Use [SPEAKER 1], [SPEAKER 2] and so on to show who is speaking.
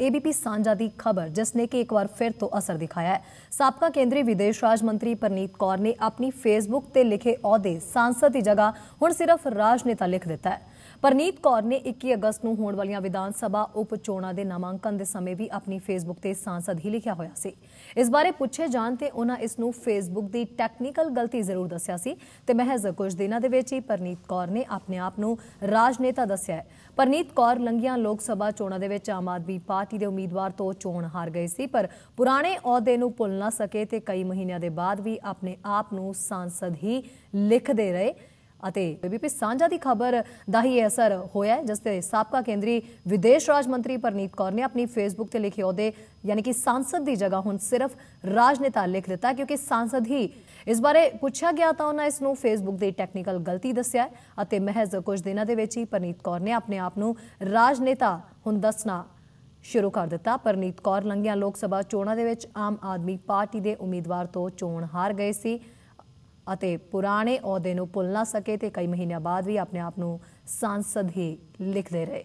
[SPEAKER 1] ABP ਸਾਂਝਾ ਦੀ ਖਬਰ, ਜਿਸ ਨੇ ਕਿ ਇੱਕ ਵਾਰ ਫਿਰ ਤੋਂ ਅਸਰ ਦਿਖਾਇਆ ਹੈ। ਸਾਬਕਾ ਕੇਂਦਰੀ ਵਿਦੇਸ਼ ਰਾਜ ਮੰਤਰੀ ਪਰਨੀਤ ਕੌਰ ਨੇ ਆਪਣੀ ਫੇਸਬੁੱਕ ਤੇ ਲਿਖੇ ਅਹੁਦੇ, ਸਾਂਸਦ ਦੀ ਜਗ੍ਹਾ, ਹੁਣ ਸਿਰਫ ਰਾਜਨੇਤਾ ਲਿਖ ਦਿੱਤਾ ਹੈ। ਪਰਨੀਤ ਕੌਰ ਨੇ 21 ਅਗਸਤ ਨੂੰ ਹੋਣ ਵਾਲੀਆਂ ਵਿਧਾਨ ਸਭਾ ਉਪ ਚੋਣਾਂ ਦੇ ਨਾਮਾਂਕਨ ਦੇ ਸਮੇਂ ਵੀ ਆਪਣੀ ਫੇਸਬੁੱਕ ਤੇ ਸਾਂਸਦ ਹੀ ਲਿਖਿਆ ਹੋਇਆ ਸੀ। ਇਸ ਬਾਰੇ ਪੁੱਛੇ ਜਾਣ ਤੇ ਉਹਨਾਂ ਇਸ ਨੂੰ ਫੇਸਬੁੱਕ ਦੀ ਟੈਕਨੀਕਲ ਗਲਤੀ ਜ਼ਰੂਰ ਦੱਸਿਆ ਸੀ ਤੇ ਮਹਿਜ਼ ਕੁਝ ਦਿਨਾਂ ਦੇ ਵਿੱਚ ਹੀ ਪਰਨੀਤ ਕੌਰ ਨੇ ਆਪਣੇ ਆਪ ਨੂੰ ਰਾਜਨੇਤਾ ਦੱਸਿਆ ਹੈ। ਪਰਨੀਤ ਕੌਰ ਲੰਗੀਆਂ ਲੋਕ ਸਭਾ ਚੋਣਾਂ ਦੇ ਵਿੱਚ ਆਮ ਆਦਮੀ ਪਾਰਟੀ ਦੇ ਉਮੀਦਵਾਰ ਤੋਂ ਚੋਣ ਹਾਰ ਗਏ ਸੀ, ਪਰ ਪੁਰਾਣੇ ਅਹੁਦੇ ਨੂੰ ਭੁੱਲ ਨਾ ਸਕੇ ਤੇ ਕਈ ਮਹੀਨਿਆਂ ਦੇ ਬਾਅਦ ਵੀ ਆਪਣੇ ਆਪ ਨੂੰ ਸਾਂਸਦ ਹੀ ਲਿਖਦੇ ਰਹੇ। ਅਤੇ ਬੀਬੀਪੀ ਸਾਂਝਾ ਦੀ ਖਬਰ ਦਾ ਹੀ ਇਹ ਅਸਰ ਹੋਇਆ ਜਿਸ ਤੇ ਸਾਬਕਾ ਕੇਂਦਰੀ ਵਿਦੇਸ਼ ਰਾਜ ਮੰਤਰੀ ਪਰਨੀਤ ਕੌਰ ਨੇ ਆਪਣੀ ਫੇਸਬੁੱਕ ਤੇ ਲਿਖੇ ਉਹਦੇ ਯਾਨੀ ਕਿ ਸਾਂਸਦ ਦੀ ਜਗ੍ਹਾ ਹੁਣ ਸਿਰਫ ਰਾਜਨੇਤਾ ਲਿਖ ਦਿੱਤਾ ਕਿਉਂਕਿ ਸਾਂਸਦ ਹੀ ਇਸ ਬਾਰੇ ਪੁੱਛਿਆ ਗਿਆ ਤਾਂ ਉਹਨਾਂ ਇਸ ਨੂੰ ਫੇਸਬੁੱਕ ਦੀ ਟੈਕਨੀਕਲ ਗਲਤੀ ਦੱਸਿਆ ਅਤੇ ਮਹਿਜ਼ ਕੁਝ ਦਿਨਾਂ ਦੇ ਵਿੱਚ ਹੀ ਪਰਨੀਤ ਕੌਰ ਨੇ ਆਪਣੇ ਆਪ ਨੂੰ ਰਾਜਨੇਤਾ ਹੁਣ ਦੱਸਣਾ ਸ਼ੁਰੂ ਕਰ ਦਿੱਤਾ। ਪਰਨੀਤ ਕੌਰ ਲੰਗੀਆਂ ਲੋਕ ਸਭਾ ਚੋਣਾਂ ਦੇ ਵਿੱਚ ਆਮ ਆਦਮੀ ਪਾਰਟੀ ਦੇ ਉਮੀਦਵਾਰ ਤੋਂ ਚੋਣ ਹਾਰ ਗਏ ਸੀ। ਅਤੇ ਪੁਰਾਣੇ ਅਹੁਦੇ ਨੂੰ ਭੁੱਲ ਨਾ ਸਕੇ ਤੇ ਕਈ ਮਹੀਨਿਆਂ ਬਾਅਦ ਵੀ ਆਪਣੇ ਆਪ ਨੂੰ ਸਾਂਸਦ ਹੀ ਲਿਖਦੇ ਰਹੇ।